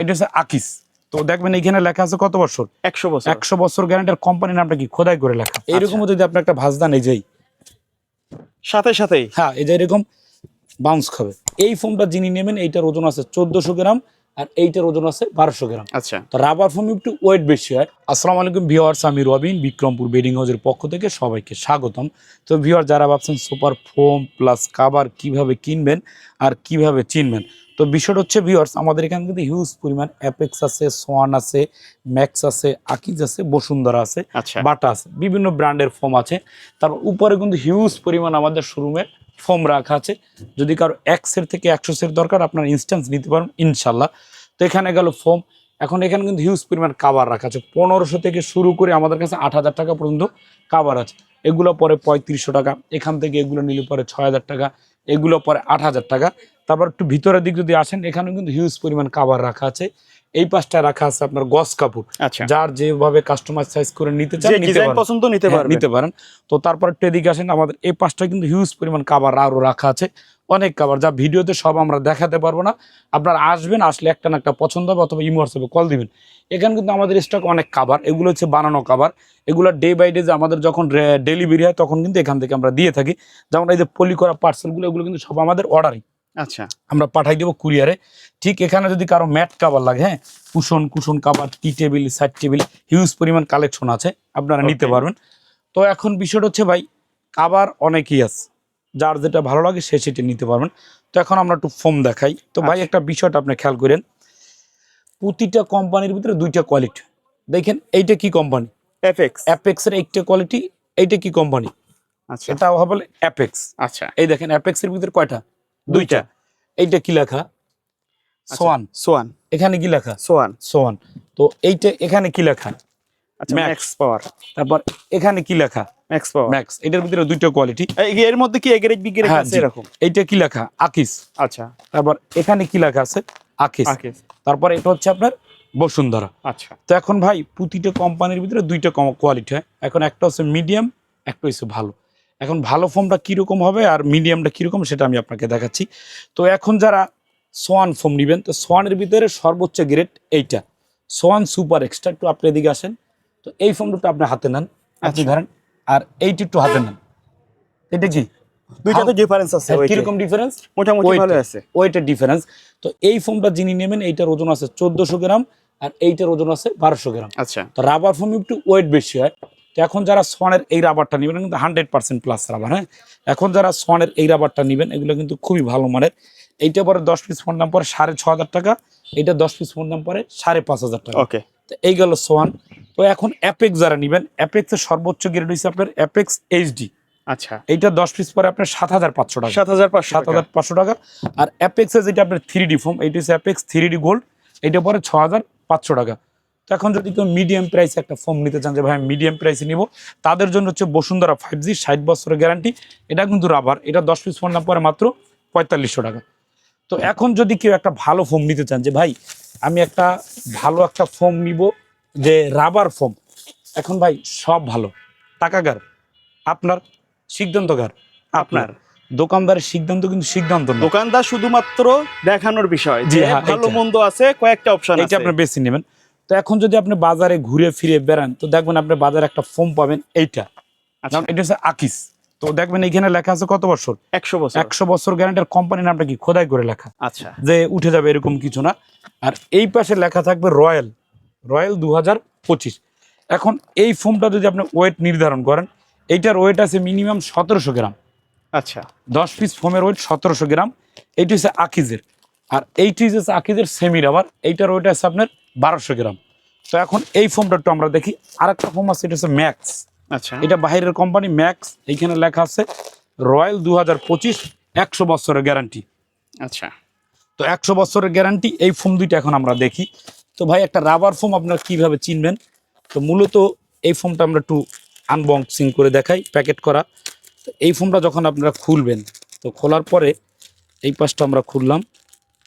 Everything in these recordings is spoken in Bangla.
এটা হচ্ছে আকিস। তো দেখবেন এখানে লেখা আছে কত বছর? একশো বছর। একশো বছর গ্যারান্টির কোম্পানির নামটা কি খোদাই করে লেখা। এইরকম যদি আপনার একটা ভাজদান এই যেই সাথে সাথে হ্যাঁ এই যে এরকম বাউন্স খাবে। এই ফোনটা যিনি নেবেন এইটার ওজন আছে চোদ্দশো গ্রাম। আর এইটার ওজন আছে বারোশো গ্রাম। আচ্ছা। তো রাবার ফোম একটু ওয়েট বেশি হয়। আসসালামু আলাইকুম ভিওয়ার্স আমি রবিন বিক্রমপুর বেডিং হাউসের পক্ষ থেকে সবাইকে স্বাগতম। তো ভিওয়ার যারা ভাবছেন সুপার ফোম প্লাস কাবার কীভাবে কিনবেন আর কীভাবে চিনবেন তো বিষয়টা হচ্ছে ভিওয়ার্স আমাদের এখানে কিন্তু হিউজ পরিমাণ অ্যাপেক্স আছে সোয়ান আছে ম্যাক্স আছে আকিজ আছে বসুন্ধরা আছে আচ্ছা। বাটা আছে বিভিন্ন ব্র্যান্ডের ফোম আছে। তারপর উপরে কিন্তু হিউজ পরিমাণ আমাদের শোরুমে ফোম রাখা আছে। যদি কারও একশের থেকে একশো সের দরকার, আপনার ইনস্ট্যান্স নিতে পারেন ইনশাল্লাহ। তো এখানে গেল ফোম এখন এখানে কিন্তু হিউজ পরিমাণ কাবার রাখা আছে। পনেরোশো থেকে শুরু করে আমাদের কাছে আট হাজার টাকা পর্যন্ত কাবার আছে। এগুলো পরে পঁয়ত্রিশশো টাকা। এখান থেকে এগুলো নিলে পরে ছয় হাজার টাকা। এগুলো পরে আট হাজার টাকা। তারপর একটু ভিতরের দিক যদি আসেন, এখানেও কিন্তু হিউজ পরিমাণ কাবার রাখা আছে। এই পাশটা রাখা আছে আপনার গস কাপড়। আচ্ছা। যার যেভাবে কাস্টমার সাইজ করে নিতে চান নিতে ডিজাইন পারেন। পছন্দ নিতে হ্যাঁ, পারবে নিতে পারেন। তো তারপর এদিকে আসেন আমাদের এই পাশটা কিন্তু হিউজ পরিমাণ কাবার আরও রাখা আছে। অনেক কাবার যা ভিডিওতে সব আমরা দেখাতে পারব না। আপনারা আসবেন আসলে একটা না একটা পছন্দ হবে অথবা ইমো হোয়াটসঅ্যাপে কল দিবেন। এখানে কিন্তু আমাদের স্টক অনেক কাবার এগুলো হচ্ছে বানানো কাবার এগুলো ডে বাই ডে যে আমাদের যখন ডেলিভারি হয় তখন কিন্তু এখান থেকে আমরা দিয়ে থাকি। যেমন এই যে পলি করা পার্সেলগুলো এগুলো কিন্তু সব আমাদের অর্ডারই আচ্ছা। আমরা পাঠাই দেবো কুরিয়ারে। ঠিক এখানে যদি কারও ম্যাট কাবার লাগে হ্যাঁ cushion cushion cover tea table side table huge পরিমাণ কালেকশন আছে আপনারা নিতে পারবেন। তো এখন বিষয়টা হচ্ছে ভাই কাবার অনেকই আছে যার যেটা ভালো লাগে সে সেটা নিতে পারবেন। তো এখন আমরা একটু ফোম দেখাই। তো ভাই আচ্ছা। একটা বিষয়টা আপনি খেয়াল করেন প্রতিটা কোম্পানির ভিতরে দুইটা কোয়ালিটি দেখেন এইটা কি কোম্পানি অ্যাপেক্স অ্যাপেক্সের একটা কোয়ালিটি এইটা কি কোম্পানি আচ্ছা। এটা হবে অ্যাপেক্স আচ্ছা। এই দেখেন অ্যাপেক্সের ভিতরে কয়টা? দুইটা। এইটা কি লেখা? আচ্ছা। সোয়ান। সোয়ান। এখানে কি লেখা? সোয়ান। সোয়ান। তো এইটা এখানে কি লেখা? আচ্ছা ম্যাক্স পাওয়ার তারপর এখানে কি লেখা? ম্যাক্স পাওয়ার ম্যাক্স এটার ভিতরে দুইটা কোয়ালিটি এর মধ্যে কি এগ্রেড বিগ্রেড হ্যাঁ, আছে এরকম? এইটা কি লেখা? আকিস। আচ্ছা। তারপর এখানে কি লেখা আছে? আকিস। আকিস। তারপর এটা হচ্ছে আপনার বসুন্ধরা। আচ্ছা। তো এখন ভাই প্রতিটা কোম্পানির ভিতরে দুইটা কোয়ালিটি হয়। এখন একটা হচ্ছে মিডিয়াম একটা হচ্ছে ভালো। এখন ভালো ফোমটা কীরকম হবে আর মিডিয়ামটা কীরকম সেটা আমি আপনাকে দেখাচ্ছি। তো এখন যারা সোয়ান ফোম নেবেন তো সোয়ানের ভিতরে সর্বোচ্চ গ্রেড এইটা। সোয়ান সুপার এক্সট্রা একটু আপনি এদিকে আসেন। তো এই ফোমটা একটু আপনি হাতে নেন আপনি আচ্ছা। ধরেন আর এইটি একটু হাতে নেন। এটা কি? দুইটা তো ডিফারেন্স আছে হ্যাঁ। কীরকম ডিফারেন্স মোটামুটি ভালো আছে। ডিফারেন্স তো এই ফোমটা যিনি নেবেন এইটার ওজন আছে চোদ্দশো গ্রাম আর এইটার ওজন আছে বারোশো গ্রাম। আচ্ছা। তো রাবার ফোম একটু ওয়েট বেশি হয়। এখন যারা সোয়ানের এই রাবারটা নেবেন কিন্তু হান্ড্রেড পার্সেন্ট প্লাস রাবার হ্যাঁ? এখন যারা সোয়ানের এই রাবারটা নেবেন এগুলো কিন্তু খুবই ভালো মানের। এইটা পরে দশ পিস ফোন দাম পরে সাড়ে ছ হাজার টাকা এটা দশ পিস ফোন দাম পরে সাড়ে পাঁচ হাজার টাকা। ওকে তো এই গেল সোয়ান। তো এখন অ্যাপেক্স যারা নেবেন অ্যাপেক্সের সর্বোচ্চ গ্রেড হচ্ছে আপনার অ্যাপেক্স এইচডি আচ্ছা। এইটা দশ পিস পরে আপনার সাত হাজার পাঁচশো টাকা। সাত হাজার পাঁচশো সাত হাজার পাঁচশো টাকা। আর অ্যাপেক্সের যেটা আপনার থ্রি ডি ফোম এইটা হচ্ছে অ্যাপেক্স থ্রি ডি গোল্ড এইটা পরে ছ হাজার পাঁচশো টাকা। তো এখন যদি কেউ মিডিয়াম প্রাইসে একটা ফোম নিতে চান যে ভাই মিডিয়াম প্রাইসে নিব তাদের জন্য হচ্ছে বসুন্ধরা ফাইভ জি ষাট বছরের গ্যারান্টি এটা কিন্তু রাবার এটা দশ পিস ফোন দাম পরে মাত্র পঁয়তাল্লিশশো টাকা। তো এখন যদি কেউ একটা ভালো ফোম নিতে চান যে ভাই আমি একটা ভালো একটা ফোম নিব যে রাবার ফোম এখন ভাই সব ভালো। টাকাগার আপনার সিদ্ধান্তগার আপনার। দোকানদারের সিদ্ধান্ত কিন্তু সিদ্ধান্ত দোকানদার শুধুমাত্র দেখানোর বিষয় যে হ্যাঁ, ভালো মন্দ আছে কয়েকটা অপশন এটা আছে। আপনি বেশি নেবেন। তো এখন যদি আপনি বাজারে ঘুরে ফিরে বেড়ান তো দেখবেন আপনি বাজারে একটা ফোম পাবেন এইটা। আচ্ছা। এটা হচ্ছে আকিস তো দেখবেন এখানে লেখা আছে কত বছর? একশো বছর। একশো বছর গ্যারান্টির কোম্পানির নামটা কি খোদাই করে লেখা। আচ্ছা। যে উঠে যাবে এরকম কিছু না। আর এই পাশে লেখা থাকবে রয়্যাল রয়্যাল দু হাজার পঁচিশ। এখন এই ফোমটা যদি আপনি ওয়েট নির্ধারণ করেন এইটার ওয়েট আছে মিনিমাম সতেরোশো গ্রাম। আচ্ছা। দশ পিস ফোমের ওয়েট সতেরোশো গ্রাম। এইটি হচ্ছে আকিজের আর এইটি হচ্ছে আকিজের সেমি রাবার এইটার ওয়েট আছে আপনার বারোশো গ্রাম। তো এখন এই ফোমটা একটু আমরা দেখি। আর একটা ফোম আছে এটা হচ্ছে ম্যাক্স আচ্ছা। এটা বাইরের কোম্পানি ম্যাক্স এইখানে লেখা আছে রয়্যাল দু হাজার পঁচিশ একশো বছরের গ্যারান্টি আচ্ছা। তো একশো বছরের গ্যারান্টি এই ফোম দুইটা এখন আমরা দেখি। তো ভাই একটা রাবার ফোম আপনারা কীভাবে চিনবেন? তো মূলত এই ফোমটা আমরা একটু আনবক্সিং করে দেখাই প্যাকেট করা। তো এই ফোমটা যখন আপনারা খুলবেন তো খোলার পরে এই পাশটা আমরা খুললাম।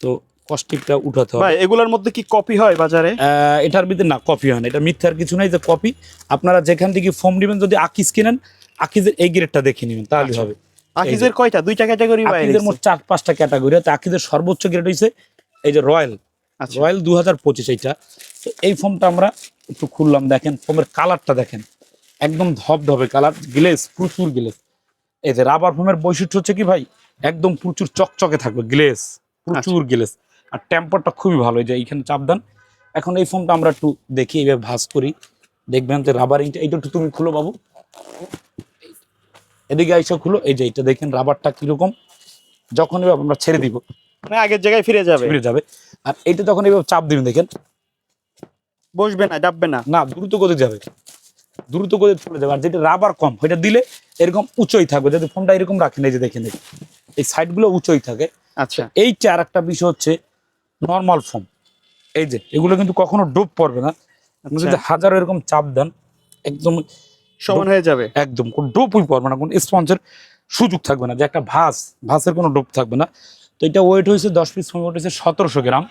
তো কস্টিকটা উঠাতে হবে। ভাই এগুলোর মধ্যে কি কপি হয় বাজারে? এটার ভিতরে না কপি হয় না। এটা মিথ্যার কিছু নাই যে কপি। আপনারা যেখান থেকে ফোম নেবেন যদি আকিস কিনেন আকিজের এই গ্রেডটা দেখে নেবেন তাহলে আচ্ছা। হবে। আকিজের কয়টা? দুইটা ক্যাটাগরি আকিজের মোট চার পাঁচটা ক্যাটাগরি আছে। আকিজের সর্বোচ্চ গ্রেড হইছে এই যে রয়্যাল আচ্ছা। রয়্যাল দু হাজার পঁচিশ এইটা। তো এই ফর্মটা আমরা একটু খুললাম দেখেন। ফর্মের কালারটা দেখেন। একদম ধবধবে কালার গ্লেস প্রচুর গ্লেস এই যে রাবার ফোমের বৈশিষ্ট্য হচ্ছে কি ভাই? একদম প্রচুর চকচকে থাকবে গ্লেস প্রচুর গ্লেস আর টেম্পারটা খুবই ভালো যে এইখানে চাপ দেন এখন এই ফোনটা আমরা একটু দেখি এইভাবে ভাঁজ করি। দেখবেন যে রাবারিংটা এইটা একটু তুমি খুলো বাবু। এদিকে আইসা খুলো এই যে এইটা দেখেন রাবারটা কীরকম। যখন এবার আমরা ছেড়ে দিব মানে আগের জায়গায় ফিরে যাবে। ফিরে যাবে। আর এইটা তখন এভাবে চাপ দিবেন দেখেন। বসবে না ডাববে না। না দ্রুত গতি যাবে। দ্রুত গতি চলে যাবে। আর যেটা রাবার কম ওইটা দিলে এরকম উঁচুই থাকবে। যদি ফোনটা এরকম রাখেন এই যে দেখেন এই- এই সাইডগুলো উঁচুই থাকে। আচ্ছা। এই চার একটা বিষয় হচ্ছে নর্মাল ফোম এই যে এগুলো কিন্তু কখনো ডুব পড়বে না। আপনি আচ্ছা। যদি হাজারো এরকম চাপ দেন একদম সমান হয়ে যাবে। একদম কোনো ডোপই পড়বে না কোনো স্পঞ্জের সুযোগ থাকবে না যে একটা ভাস ভাসের কোনো ডোপ থাকবে না। তো এটা ওয়েট হয়েছে দশ পিস ফোম ওয়েট হয়েছে সতেরোশো গ্রাম।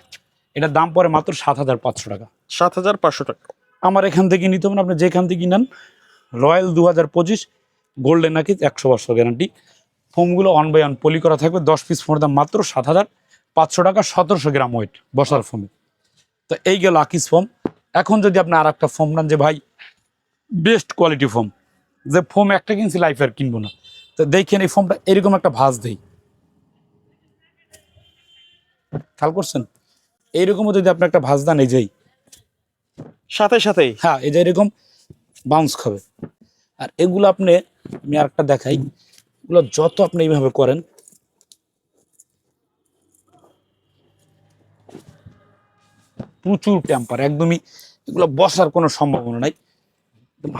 এটার দাম পড়ে মাত্র সাত হাজার পাঁচশো টাকা। সাত হাজার পাঁচশো টাকা। আমার এখান থেকে নিতে হবে আপনি যেখান থেকে নেন রয়্যাল দু হাজার পঁচিশ গোল্ডেন নাকি একশো বছর গ্যারান্টি ফোমগুলো অন বাই অন পলি করা থাকবে দশ পিস ফোনের দাম মাত্র সাত হাজার। পাঁচশো টাকা সতেরোশো গ্রাম ওয়েট বসার ফোমে তো এই গেল আকিস ফোম এখন যদি আপনি আর একটা ফোম নেন যে ভাই বেস্ট কোয়ালিটি ফোম যে ফোম একটা কিনছি লাইফ আর কিনবো না। তো দেখেন এই ফোমটা এরকম একটা ভাঁজ দেই। খেয়াল করছেন? এইরকমও যদি আপনি একটা ভাঁজ দেন এই যেই সাথে সাথেই? হ্যাঁ এই যে এরকম বাউন্স খাবে। আর এগুলো আপনি আমি আরেকটা দেখাই। এগুলো যত আপনি এইভাবে করেন প্রচুর টেম্পার একদমই এগুলো বসার কোনো সম্ভাবনা নাই।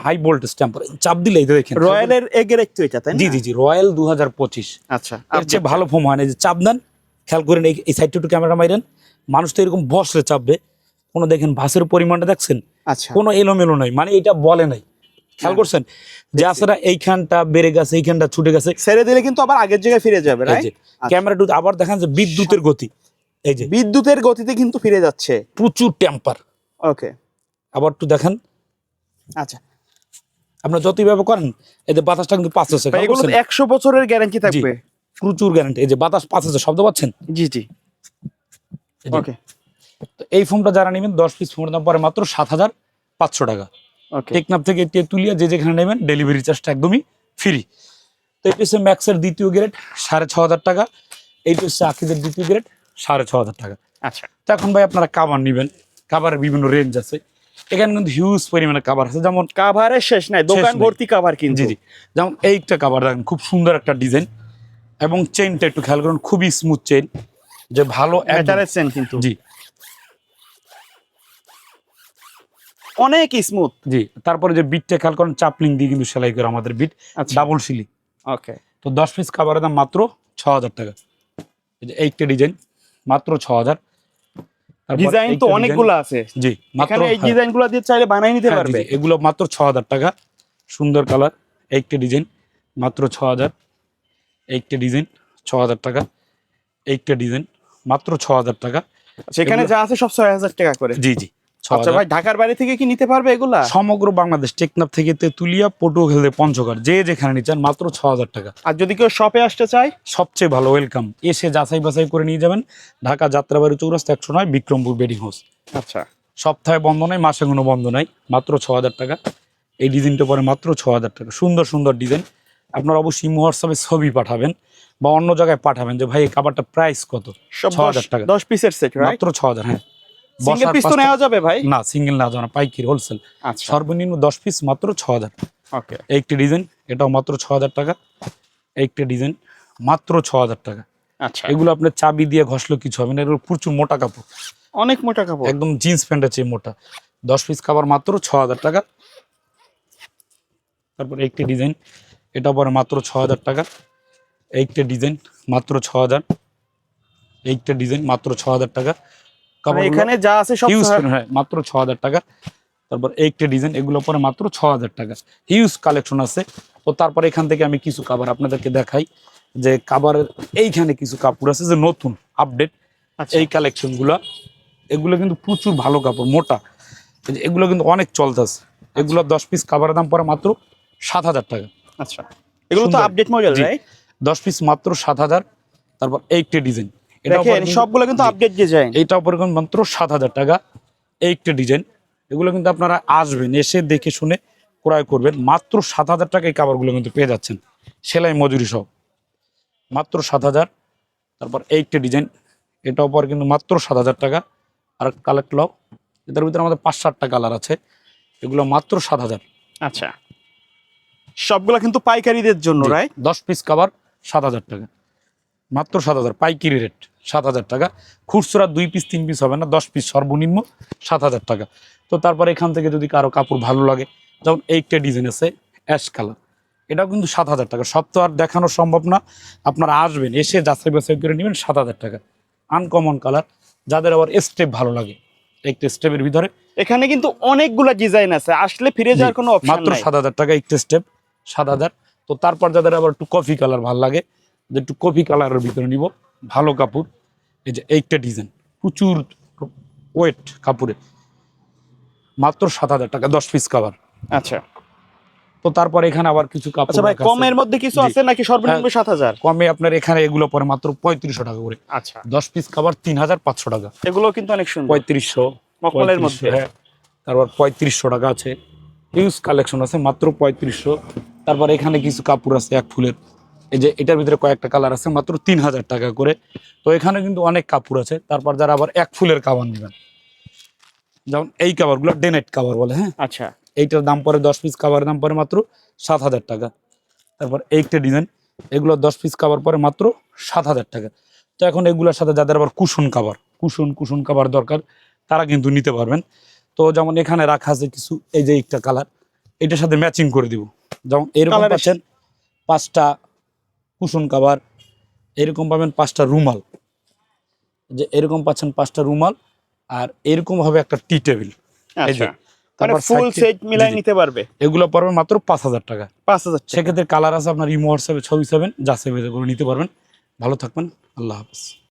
হাই ভোল্টেজ টেম্পার চাপ দিলে এই দেখেন রয়্যালের এগের একটু এটা তাই না? জি জি জি রয়্যাল দু হাজার পঁচিশ। আচ্ছা এর চেয়ে ভালো ফোম হয় না যে চাপ দেন খেয়াল করেন এই সাইডটা একটু ক্যামেরা মাইরেন মানুষ তো এরকম বসলে চাপবে কোনো দেখেন ভাসের পরিমাণটা দেখছেন? আচ্ছা। কোনো এলোমেলো নাই মানে এটা বলে নাই। খেয়াল করছেন? যে আসলে এইখানটা বেড়ে গেছে এইখানটা ছুটে গেছে। ছেড়ে দিলে কিন্তু আবার আগের জায়গায় ফিরে যাবে রাইট ক্যামেরা টু আবার দেখান যে বিদ্যুতের গতি। এই যে। বিদ্যুতের গতিতে কিন্তু ফিরে যাচ্ছে। প্রচুর টেম্পার ওকে আবার একটু দেখেন। আচ্ছা। আপনার যতই ব্যবহার করেন এই যে বাতাসটা কিন্তু পাঁচ আছে। একশো বছরের গ্যারান্টি থাকবে। প্রচুর গ্যারান্টি এই যে বাতাস পাঁচ আছে শব্দ পাচ্ছেন? জি জি। ওকে তো এই ফোনটা যারা নেবেন দশ পিস ফোনের দাম পরে মাত্র সাত হাজার পাঁচশো টাকা। ওকে টেকনাপ থেকে এটি তুলিয়া যে যেখানে নেবেন ডেলিভারি চার্জটা একদমই ফ্রি তো এটি হচ্ছে ম্যাক্সের দ্বিতীয় গ্রেড সাড়ে ছ হাজার টাকা। এইটি হচ্ছে আকিদের দ্বিতীয় গ্রেড সাড়ে ছ হাজার টাকা। আচ্ছা। তো এখন ভাই আপনারা কাবার নেবেন। কাবারের বিভিন্ন রেঞ্জ আছে। এখানে কিন্তু হিউজ পরিমাণে কাবার আছে। যেমন কাভারের শেষ নাই দোকান ভর্তি কাভার কিন্তু। জি যেমন এইটা কাবার দেখেন খুব সুন্দর একটা ডিজাইন এবং চেনটা একটু খেয়াল করুন খুবই স্মুথ চেন যে ভালো সেন কিন্তু। জি। অনেক স্মুথ জি তারপরে যে বিটটা খেয়াল করেন চাপলিং দিয়ে কিন্তু সেলাই করে আমাদের বিট ডাবল সিলি ওকে তো দশ পিস খাবারের দাম মাত্র ছ হাজার টাকা। এই যে এইটা ডিজাইন মাত্র ছ হাজার ডিজাইন তো অনেকগুলো আছে। জি মাত্র এই ডিজাইনগুলো ডিজাইনগুলো দিয়ে চাইলে বানাই নিতে হ্যাঁ, পারবে। এগুলো মাত্র ছ হাজার টাকা। সুন্দর কালার একটি ডিজাইন মাত্র ছ হাজার একটি ডিজাইন ছ হাজার টাকা। একটা ডিজাইন মাত্র ছ হাজার টাকা। সেখানে যা আছে সব ছয় হাজার টাকা করে। জি জি। আচ্ছা ভাই ঢাকার বাইরে থেকে কি নিতে পারবে এগুলা? সমগ্র বাংলাদেশ টেকনাফ থেকে তেতুলিয়া পটুয়াখালী পঞ্চগড় যে যেখানে নিচ্ছেন মাত্র ছ হাজার টাকা। আর যদি কেউ শপে আসতে চায়? সবচেয়ে ভালো ওয়েলকাম এসে যাচাই বাছাই করে নিয়ে যাবেন ঢাকা যাত্রাবাড়ি চৌরাস্তা একশো নয় বিক্রমপুর বেডিং হাউস। আচ্ছা। সপ্তাহে বন্ধ নাই মাসে কোনো বন্ধ নাই মাত্র ছ হাজার টাকা। এই ডিজাইনটা পরে মাত্র ছ হাজার টাকা। সুন্দর সুন্দর ডিজাইন। আপনারা অবশ্যই হোয়াটসঅ্যাপে ছবি পাঠাবেন বা অন্য জায়গায় পাঠাবেন যে ভাই এই কাবারটা প্রাইস কত? সব 6000 টাকা। দশ পিসের সেট মাত্র ছ হাজার হ্যাঁ। সিঙ্গেল পিস তো নেওয়া যাবে ভাই? না সিঙ্গেল না যাবে না পাইকির হোলসেল আচ্ছা। সর্বনিম্ন দশ পিস মাত্র ছ হাজার ওকে একটি ডিজাইন এটাও মাত্র ছ হাজার টাকা। একটি ডিজাইন মাত্র ছ হাজার টাকা। আচ্ছা। এগুলো আপনার চাবি দিয়ে ঘষলে কিছু হবে না এগুলো প্রচুর মোটা কাপড়। অনেক মোটা কাপড়। একদম জিন্স প্যান্টের চেয়ে মোটা। দশ পিস খাবার মাত্র ছ হাজার টাকা। তারপর একটি ডিজাইন এটা পরে মাত্র ছ হাজার টাকা। এইটা ডিজাইন মাত্র ছ হাজার ডিজাইন মাত্র ছ হাজার টাকা। এখানে যা আছে সব ছয়- হ্যাঁ মাত্র ছ হাজার টাকা। তারপর এইটা ডিজাইন এগুলো পরে মাত্র ছ হাজার টাকা। হিউজ কালেকশন আছে। তো তারপর এখান থেকে আমি কিছু কাবার আপনাদেরকে দেখাই যে কাবারের এইখানে কিছু কাপড় আছে যে নতুন আপডেট আচ্ছা। এই কালেকশনগুলা এগুলো কিন্তু প্রচুর ভালো কাপড় মোটা। এগুলো কিন্তু অনেক চলতেছে। এগুলো দশ পিস কাবারের দাম পরে মাত্র সাত হাজার টাকা। আচ্ছা। এগুলো তো আপডেট মডেল রাইট দশ পিস মাত্র সাত হাজার তারপর এইটা ডিজাইন দেখেন সবগুলো কিন্তু আপডেট ডিজাইন মাত্র সাত হাজার টাকা এই একটা ডিজাইন এগুলো কিন্তু আপনারা আসবেন এসে দেখে শুনে ক্রয় করবেন। মাত্র সাত হাজার টাকা এই কাপড়গুলো কিন্তু পেয়ে যাচ্ছেন সেলাই মজুরি সব মাত্র সাত হাজার তারপর এই একটা ডিজাইন এটাও পরে কিন্তু মাত্র সাত হাজার টাকা। আর কালেক্ট এটার ভিতরে আমাদের পাঁচ সাতটা কালার আছে। এগুলো মাত্র সাত হাজার। আচ্ছা। সবগুলো কিন্তু পাইকারিদের জন্য রাইট দশ পিস কাবার সাত হাজার টাকা। মাত্র সাত হাজার পাইকারি রেট সাত হাজার টাকা। খুচরা দুই পিস তিন পিস হবে না দশ পিস সর্বনিম্ন সাত হাজার টাকা। তো তারপর এখান থেকে যদি কারও কাপড় ভালো লাগে যেমন এইটা ডিজাইন আছে অ্যাশ কালার এটাও কিন্তু সাত হাজার টাকা। সব তো আর দেখানো সম্ভব না। আপনারা আসবেন এসে যাচাই বাছাই করে নেবেন সাত হাজার টাকা। আনকমন কালার যাদের আবার স্টেপ ভালো লাগে একটা স্টেপের ভিতরে। এখানে কিন্তু অনেকগুলো ডিজাইন আছে। আসলে ফিরে যাওয়ার কোনো মাত্র সাত হাজার টাকা একটা স্টেপ সাত হাজার। তো তারপর যাদের আবার একটু কফি কালার ভালো লাগে যে একটু কফি কালারের ভিতরে নিব ভালো কাপড়। এই যে এইটা ডিজাইন প্রচুর ওয়েট কাপড়ে। মাত্র সাত হাজার টাকা দশ পিস কাভার আচ্ছা। তো তারপর এখানে আবার কিছু কাপড় আচ্ছা ভাই কমের মধ্যে কিছু আছে নাকি সর্বনিম্ন হ্যাঁ। সাত হাজার? কমে আপনার এখানে এগুলো পরে মাত্র পঁয়ত্রিশশো টাকা করে। আচ্ছা। দশ পিস কাভার তিন হাজার পাঁচশো টাকা। এগুলো কিন্তু অনেক সুন্দর। পঁয়ত্রিশশো মখমলের মধ্যে। হ্যাঁ। তারপর পঁয়ত্রিশশো টাকা আছে। হিউজ কালেকশন আছে মাত্র পঁয়ত্রিশশো। তারপর এখানে কিছু কাপড় আছে এক ফুলের। এই যে এটার ভিতরে কয়েকটা কালার আছে মাত্র তিন হাজার টাকা করে। তো এখানে কিন্তু অনেক কাপড় আছে তারপর যারা আবার এক ফুলের কাবার নেবেন। যেমন এই কাবারগুলো ডেনাইট কাবার বলে হ্যাঁ? আচ্ছা। এইটার দাম পরে দশ পিস কাভারের দাম পরে মাত্র সাত হাজার টাকা। তারপর এইটা ডিজাইন এগুলো দশ পিস কাবার পরে মাত্র সাত হাজার টাকা। তো এখন এগুলোর সাথে যাদের আবার কুশন কাভার কুশন কুশন কাবার দরকার তারা কিন্তু নিতে পারবেন। তো যেমন এখানে রাখা আছে কিছু এই যে একটা কালার এটার সাথে ম্যাচিং করে দিব। যেমন এরকম পাচ্ছেন পাঁচটা কুশন কাভার এরকম পাবেন পাঁচটা রুমাল। যে এরকম পাচ্ছেন পাঁচটা রুমাল আর এরকম হবে একটা টি টেবিল। যে আচ্ছা। মানে ফুল সেট মিলাই। নিতে পারবে। এগুলো মাত্র পাঁচ হাজার টাকা। পাঁচ হাজার সেক্ষেত্রে কালার আছে আপনার ইমো হোয়াটসঅ্যাপে ছবি সেভেন যা সেভেন করে নিতে পারবেন। ভালো থাকবেন আল্লাহ হাফেজ।